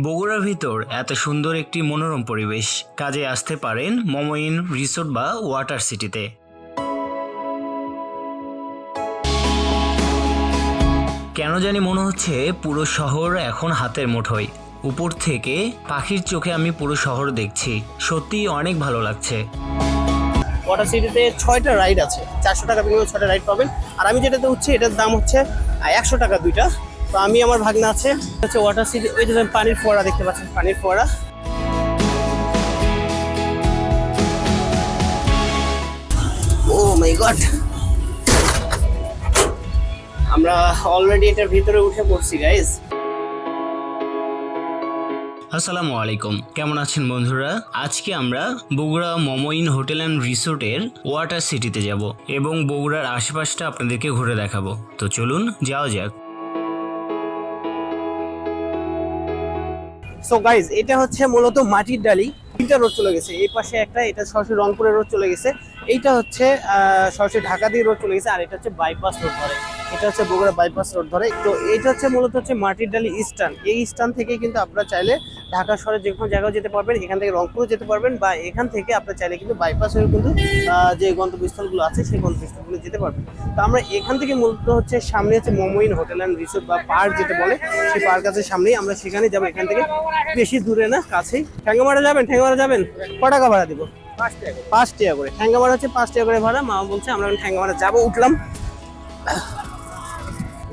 বগুড়ার ভিতর এত সুন্দর একটি মনোরম পরিবেশ কাজে আসতে পারেন মমইন রিসোর্ট বা ওয়াটার সিটিতে। কেন জানি মনে হচ্ছে পুরো শহর এখন হাতের মুঠোয়। উপর থেকে পাখির চোখে আমি পুরো শহর দেখছি। সত্যি অনেক ভালো লাগছে। ওয়াটার সিটিতে ছয়টা রাইড আছে। চারশো টাকা বিনিময়ে ছয়টা রাইড পাবেন। আর আমি যেটাতে উঠছি, এটার দাম হচ্ছে একশো টাকা দুইটা। তো আমি আমার ভাগনা আছে, হচ্ছে ওয়াটার সিটি ওই যে পানির ফোয়ারা দেখতে পাচ্ছেন, পানির ফোয়ারা। ও মাই গড আমরা অলরেডি এটার ভিতরে উঠে পড়ছি গাইজ আসসালামু আলাইকুম। কেমন আছেন বন্ধুরা? আজকে আমরা বগুড়া মমইন হোটেল অ্যান্ড রিসোর্টের ওয়াটার সিটিতে যাব এবং বগুড়ার আশেপাশটা আপনাদেরকে ঘুরে দেখাবো। তো চলুন, যাওয়া যাক। সো গাইজ এটা হচ্ছে মূলত মাটির ডালি। তিনটা রোড চলে গেছে। এই পাশে একটা, এটা সরাসরি রংপুরের রোড চলে গেছে। এইটা হচ্ছে সরাসরি ঢাকা দিয়ে রোড চলে গেছে, আর এটা হচ্ছে বাইপাস রোড ধরে এটা হচ্ছে বগুড়া বাইপাস রোড ধরে। তো এটা হচ্ছে মূলত হচ্ছে মাটির ডালি স্ট্যান্ড এই স্ট্যান্ড থেকে কিন্তু আপনারা চাইলে ঢাকা শহরে যে কোনো জায়গায় যেতে পারবেন এখান থেকে রংপুরও যেতে পারবেন বা এখান থেকে আপনারা চাইলে কিন্তু বাইপাস হয়ে কিন্তু যে গন্তব্যস্থলগুলো আছে সেই গন্তব্যস্থলগুলো যেতে পারবেন। তো আমরা এখান থেকে মূলত হচ্ছে সামনে হচ্ছে মোমোইন হোটেল অ্যান্ড রিসোর্ট বা পার্ক যেটা বলে সেই পার্ক আছে সামনেই। আমরা সেখানে যাব এখান থেকে বেশি দূরে না কাছেই। ঠ্যাঙ্গামারা যাবেন ঠ্যাঙ্গামারা যাবেন? ক টাকা ভাড়া দিব? পাঁচ টাকা করে। ঠ্যাঙ্গামারা হচ্ছে পাঁচ টাকা করে ভাড়া। মা বলছে আমরা এখন ঠ্যাঙ্গামারা যাব উঠলাম।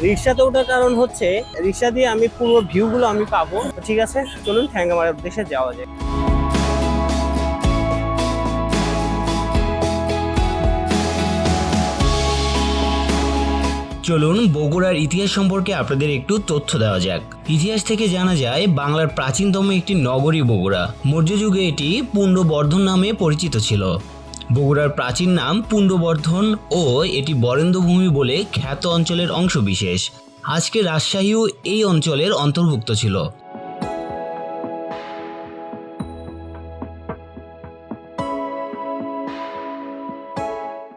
রিক্সাতে ওঠার কারণ হচ্ছে, রিক্সা দিয়ে আমি পুরো ভিউগুলো আমি পাবো। ঠিক আছে? চলুন ঠ্যাঙ্গামারার উদ্দেশ্যে যাওয়া যায় চলুন বগুড়ার ইতিহাস সম্পর্কে আপনাদের একটু তথ্য দেওয়া যাক। ইতিহাস থেকে জানা যায়, বাংলার প্রাচীনতম একটি নগরী বগুড়া। মৌর্য যুগে এটি পুণ্ডবর্ধন নামে পরিচিত ছিল। বগুড়ার প্রাচীন নাম পুণ্ডবর্ধন ও এটি বরেন্দ্রভূমি বলে খ্যাত অঞ্চলের অংশবিশেষ। আজকে রাজশাহীও এই অঞ্চলের অন্তর্ভুক্ত ছিল।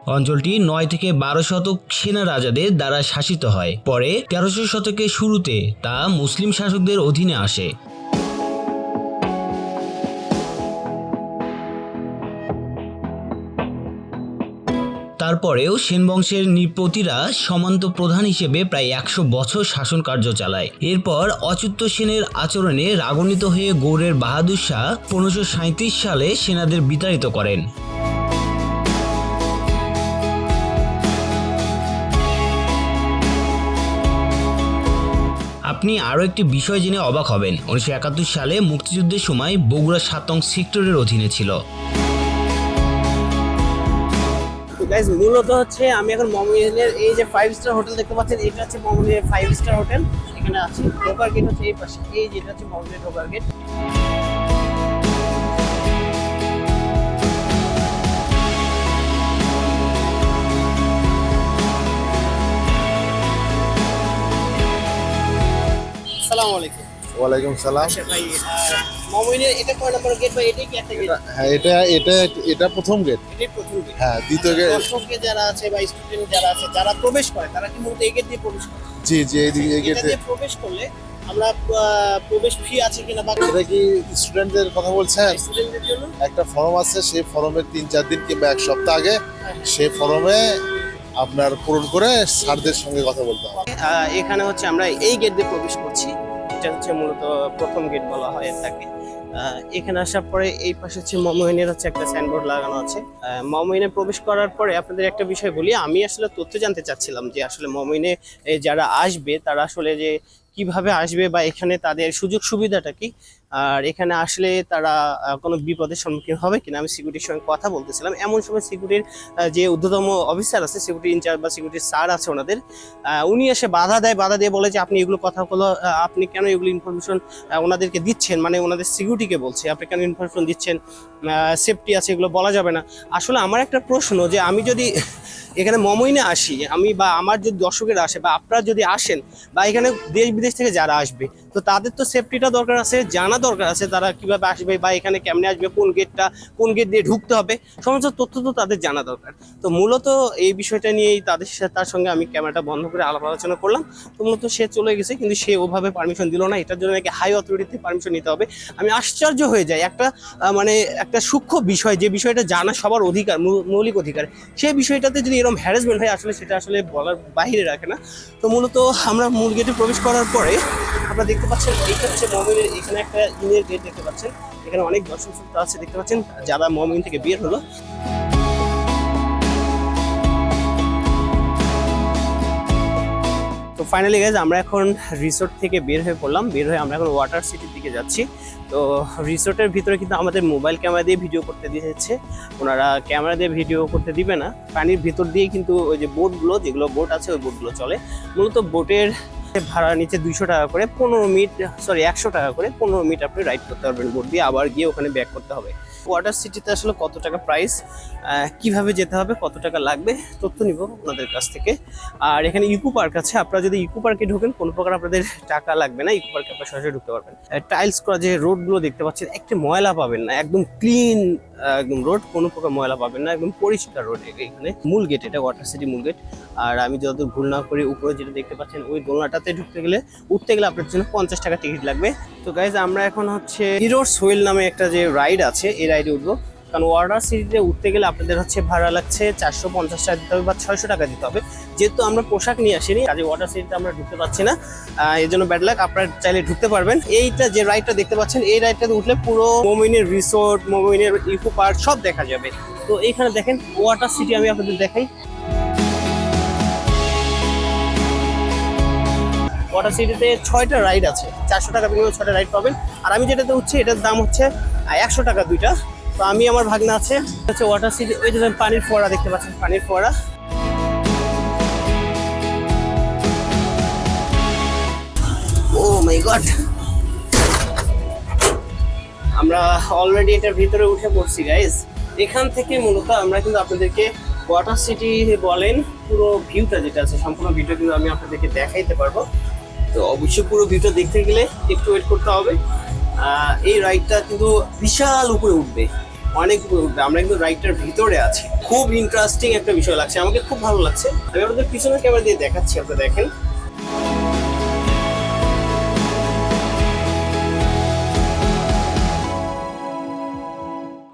অঞ্চলটি নয় থেকে বারো শতক সেনা রাজাদের দ্বারা শাসিত হয়। পরে তেরোশো শতকের শুরুতে তা মুসলিম শাসকদের অধীনে আসে। তারপরেও সেন বংশের নৃপতিরা সমান্ত প্রধান হিসেবে প্রায় একশো বছর শাসন কার্য চালায়। এরপর অচ্যুত সেনের আচরণে রাগান্বিত হয়ে গৌড়ের বাহাদুর শাহ পনেরোশো সালে সেনাদের বিতাড়িত করেন। আপনি আরও একটি বিষয় জেনে অবাক হবেন। উনিশশো একাত্তর সালে মুক্তিযুদ্ধের সময় বগুড়া সাতং সেক্টরের অধীনে ছিল। তো গাইজ মূলত হচ্ছে আমি এখন মমিনের এই যে ফাইভ স্টার হোটেল দেখতে পাচ্ছেন এটা হচ্ছে মমিনের ফাইভ স্টার হোটেল এখানে আছে ঢোকার গেট হচ্ছে এই পাশে এই যেটা হচ্ছে মমিনের ঢোকার গেট আসসালামু আলাইকুম। ওয়ালাইকুম সালাম। আচ্ছা ভাই মমিনের এটা কয় নম্বর গেট বা এটাই কি একটা গেট হ্যাঁ এটা এটা এটা প্রথম গেট এটাই প্রথম গেট হ্যাঁ দ্বিতীয় গেট দর্শকে যারা আছে বা স্টুডেন্ট যারা আছে যারা প্রবেশ করে তারা কি মূলত এই গেট দিয়ে প্রবেশ করে? জি জি এই গেটে দিয়ে প্রবেশ করলে আমরা আহ, প্রবেশ ফি আছে কিনা বা এটা কি স্টুডেন্টদের কথা বলছেন? স্টুডেন্টদের জন্য? একটা ফর্ম আছে সেই ফর্মের তিন চার দিন কিংবা এক সপ্তাহ আগে সেই ফর্মে আপনার পূরণ করে স্যারদের সঙ্গে কথা বলতে হবে। এখানে হচ্ছে আমরা এই গেট দিয়ে প্রবেশ করছি। এটা হচ্ছে মূলত প্রথম গেট বলা হয় এটাকে। আহ, এখানে আসার পরে এই পাশে হচ্ছে মমহিনের হচ্ছে একটা সাইনবোর্ড লাগানো আছে। আহ, মমহিনে প্রবেশ করার পরে আপনাদের একটা বিষয় বলি আমি আসলে তথ্য জানতে চাচ্ছিলাম যে আসলে মমহিনে যারা আসবে তারা আসলে যে কীভাবে আসবে বা এখানে তাদের সুযোগ সুবিধাটা কি? আর এখানে আসলে তারা কোনো বিপদের সম্মুখীন হবে কিনা আমি সিকিউরিটির সঙ্গে কথা বলতেছিলাম। এমন সময় সিকিউরিটির যে ঊর্ধ্বতম অফিসার আছে সিকিউরিটি ইনচার্জ বা সিকিউরিটি স্যার আছে ওনাদের উনি এসে বাধা দেয়, বাধা দিয়ে বলে যে আপনি এগুলো কথাগুলো আপনি কেন এগুলো ইনফরমেশন ওনাদেরকে দিচ্ছেন? মানে ওনাদের সিকিউরিটিকে বলছে, আপনি কেন ইনফরমেশন দিচ্ছেন? সেফটি আছে এগুলো বলা যাবে না। আসলে আমার একটা প্রশ্ন যে আমি যদি এখানে মমইনে আসি, আমি বা আমার যদি দর্শকেরা আসে বা আপনারা যদি আসেন, বা এখানে দেশ বিদেশ থেকে যারা আসবে তো তাদের তো সেফটিটা দরকার আছে, জানা দরকার আছে তারা কীভাবে আসবে বা এখানে কেমনে আসবে, কোন গেটটা কোন গেট দিয়ে ঢুকতে হবে, সমস্ত তথ্য তো তাদের জানা দরকার। তো মূলত এই বিষয়টা নিয়েই তাদের সাথে তার সঙ্গে আমি ক্যামেরাটা বন্ধ করে আলাপ আলোচনা করলাম। তো মূলত সে চলে গেছে, কিন্তু সে ওভাবে পারমিশন দিল না, এটার জন্য নাকি হাই অথরিটিতে পারমিশন নিতে হবে। আমি আশ্চর্য হয়ে যাই, একটা মানে একটা সূক্ষ্ম বিষয়, যে বিষয়টা জানা সবার অধিকার মৌলিক অধিকার সেই বিষয়টাতে যদি এরকম হ্যারাসমেন্ট হয়, আসলে সেটা আসলে বলার বাইরে রাখে না। তো মূলত আমরা মূল গেটে প্রবেশ করার পরে আপনারা দেখতে পাচ্ছেন এইটা হচ্ছে মমিনের, এখানে একটা ইনের গেট দেখতে পাচ্ছেন। এখানে অনেক দর্শক শ্রোতা আছে, দেখতে পাচ্ছেন, যারা মমিন থেকে বের হলো। তো ফাইনালি গাইজ আমরা এখন রিসোর্ট থেকে বের হয়ে পড়লাম। বের হয়ে আমরা এখন ওয়াটার সিটির দিকে যাচ্ছি। তো রিসোর্টের ভিতরে কিন্তু আমাদের মোবাইল ক্যামেরা দিয়ে ভিডিও করতে দিয়েছে। ওনারা ক্যামেরা দিয়ে ভিডিও করতে দিবে না। পানির ভিতর দিয়ে কিন্তু ওই যে বোটগুলো যেগুলো বোট আছে, ওই বোটগুলো চলে। মূলত বোটের ভাড়া নিচে দুইশো টাকা করে, পনেরো মিনিট সরি একশো টাকা করে, পনেরো মিনিট আপনি রাইড করতে পারবেন বোট দিয়ে, আবার গিয়ে ওখানে ব্যাক করতে হবে। ওয়াটার সিটিতে আসলে কত টাকা প্রাইস কীভাবে যেতে হবে, কত টাকা লাগবে, তথ্য নিব ওনাদের কাছ থেকে। আর এখানে ইকো পার্ক আছে, আপনারা যদি ইকো পার্কে ঢোকেন, কোনো প্রকার আপনাদের টাকা লাগবে না, ইকো পার্কে আপনারা সরাসরি ঢুকতে পারবেন। টাইলস করা যে রোডগুলো দেখতে পাচ্ছেন, একটি ময়লা পাবেন না, একদম ক্লিন একদম রোড কোনো প্রকার ময়লা পাবেন না, একদম পরিষ্কার রোড এখানে মূল গেট এটা ওয়াটার সিটি মূল গেট আর আমি যতদূর ভুল না করি, উপরে যেটা দেখতে পাচ্ছেন, ওই দোলনাটাতে ঢুকতে গেলে, উঠতে গেলে আপনার জন্য পঞ্চাশ টাকা টিকিট লাগবে। তো গাইজ আমরা এখন হচ্ছে হিরোর সোয়েল নামে একটা যে রাইড আছে, এই রাইডে উঠবো। কারণ ওয়াটার সিটিতে উঠতে গেলে আপনাদের হচ্ছে ভাড়া লাগছে চারশো পঞ্চাশ টাকা দিতে হবে বা ছয়শো টাকা দিতে হবে। যেহেতু আমরা পোশাক নিয়ে আসিনি, কাজে ওয়াটার সিটিতে আমরা ঢুকতে পারছি না। এই জন্য ব্যাড লাক আপনারা চাইলে ঢুকতে পারবেন। এইটা যে রাইডটা দেখতে পাচ্ছেন, এই রাইডটাতে উঠলে পুরো মোমিনের রিসোর্ট মোমিনের ইকো পার্ক সব দেখা যাবে। তো এইখানে দেখেন, ওয়াটার সিটি আমি আপনাদের দেখাই। ওয়াটার সিটিতে ছয়টা রাইড আছে। চারশো টাকা বিনিময়ে ছয়টা রাইড পাবেন। আর আমি যেটাতে উঠছি, এটার দাম হচ্ছে একশো টাকা দুইটা। তো আমি আমার ভাগনা আছে। হচ্ছে ওয়াটার সিটি ওই যে পানির ফোয়ারা দেখতে পাচ্ছেন, পানির ফোয়ারা। ও মাই গড আমরা অলরেডি এটার ভিতরে উঠে পড়ছি গাইজ এখান থেকে মূলত আমরা কিন্তু আপনাদেরকে ওয়াটার সিটি বলেন, পুরো ভিউটা যেটা আছে, সম্পূর্ণ ভিউটা কিন্তু আমি আপনাদেরকে দেখাইতে পারব। তো অবশ্যই পুরো ভিউটা দেখতে গেলে একটু ওয়েট করতে হবে। এই রাইডটা কিন্তু বিশাল উপরে উঠবে, অনেক উপরে উঠবে। আমরা কিন্তু রাইডটার ভিতরে আছি। খুব ইন্টারেস্টিং একটা বিষয় লাগছে। আমাকে খুব ভালো লাগছে। আমি আপনাদের পিছনের ক্যামেরা দিয়ে দেখাচ্ছি, আপনারা দেখেন।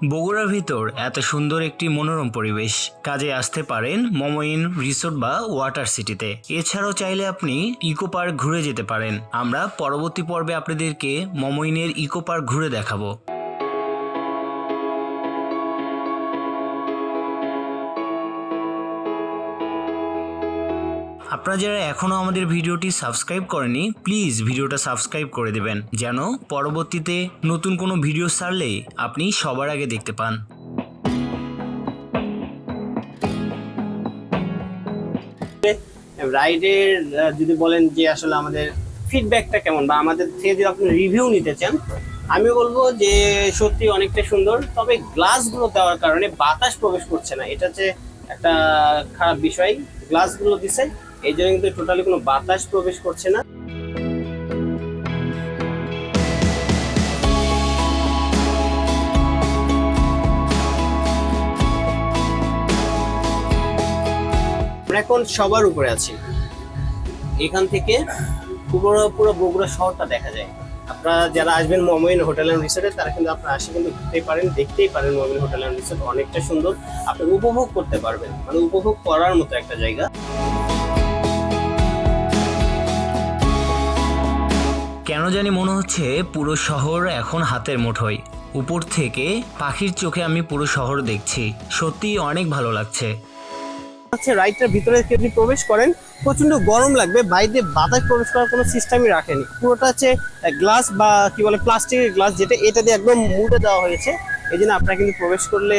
বগুড়ার ভিতর এত সুন্দর একটি মনোরম পরিবেশ। কাজে আসতে পারেন মমইন রিসোর্ট বা ওয়াটার সিটিতে। এছাড়াও চাইলে আপনি ইকো পার্ক ঘুরে যেতে পারেন। আমরা পরবর্তী পর্বে আপনাদেরকে মমইনের ইকো পার্ক ঘুরে দেখাবো। আপনারা যারা এখনও আমাদের ভিডিওটি সাবস্ক্রাইব করেনি প্লিজ ভিডিওটা সাবস্ক্রাইব করে দেবেন, যেন পরবর্তীতে নতুন কোনো ভিডিও ছাড়লে আপনি সবার আগে দেখতে পান। রাইডের যদি বলেন যে আসলে আমাদের ফিডব্যাকটা কেমন বা আমাদের থেকে যদি আপনি রিভিউ নিতে চান আমি বলব যে সত্যি অনেকটা সুন্দর। তবে গ্লাসগুলো দেওয়ার কারণে বাতাস প্রবেশ করছে না। এটা হচ্ছে একটা খারাপ বিষয়। গ্লাসগুলো দিছে এই জন্য কিন্তু টোটালি কোনো বাতাস প্রবেশ করছে না। এখন সবার উপরে আছি। এখান থেকে পুরো পুরো বগুড়া শহরটা দেখা যায়। আপনারা যারা আসবেন মমিন হোটেল অ্যান্ড রিসোর্টে, তারা কিন্তু আপনারা আসে কিন্তু ঘুরতেই পারেন, দেখতেই পারেন মমিন হোটেল অ্যান্ড রিসোর্ট। অনেকটা সুন্দর। আপনি উপভোগ করতে পারবেন। মানে উপভোগ করার মতো একটা জায়গা। কেন জানি মনে হচ্ছে পুরো শহর এখন হাতের মুঠোয়। উপর থেকে পাখির চোখে আমি পুরো শহর দেখছি। সত্যিই অনেক ভালো লাগছে। হচ্ছে রাইডটার ভিতরে যদি প্রবেশ করেন প্রচণ্ড গরম লাগবে, বাইরে বাতাস প্রবেশ করার কোনো সিস্টেমই রাখেনি। পুরোটা হচ্ছে গ্লাস বা কি বলে প্লাস্টিকের গ্লাস যেটা, এটা দিয়ে একদম মুড়ে দেওয়া হয়েছে। এই জন্য আপনারা কিন্তু প্রবেশ করলে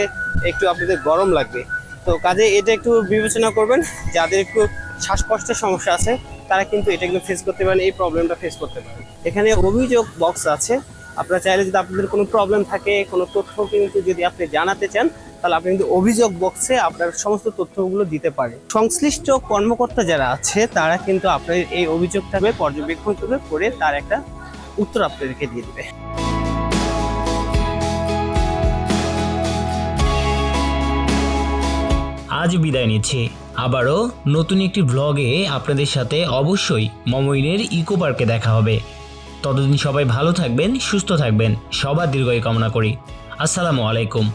একটু আপনাদের গরম লাগবে। তো কাজে এটা একটু বিবেচনা করবেন, যাদের একটু শ্বাসকষ্টের সমস্যা আছে তারা কিন্তু এটা কিন্তু ফেস করতে পারেন, এই প্রবলেমটা ফেস করতে পারেন। এখানে অভিযোগ বক্স আছে। আপনারা চাইলে যদি আপনাদের কোনো প্রবলেম থাকে, কোনো তথ্য কিন্তু যদি আপনি জানাতে চান, তাহলে আপনি কিন্তু অভিযোগ বক্সে আপনার সমস্ত তথ্যগুলো দিতে পারে সংশ্লিষ্ট কর্মকর্তা যারা আছে, তারা কিন্তু আপনার এই অভিযোগটাকে পর্যবেক্ষণ করবে করে তার একটা উত্তর আপনাদেরকে দিয়ে দেবে। আজ বিদায় নিচ্ছি। আবারও নতুন একটি ভ্লগে আপনাদের সাথে অবশ্যই মমইনের ইকো পার্কে দেখা হবে। ততদিন সবাই ভালো থাকবেন, সুস্থ থাকবেন, সবার দীর্ঘায়ু কামনা করি। আসসালামু আলাইকুম।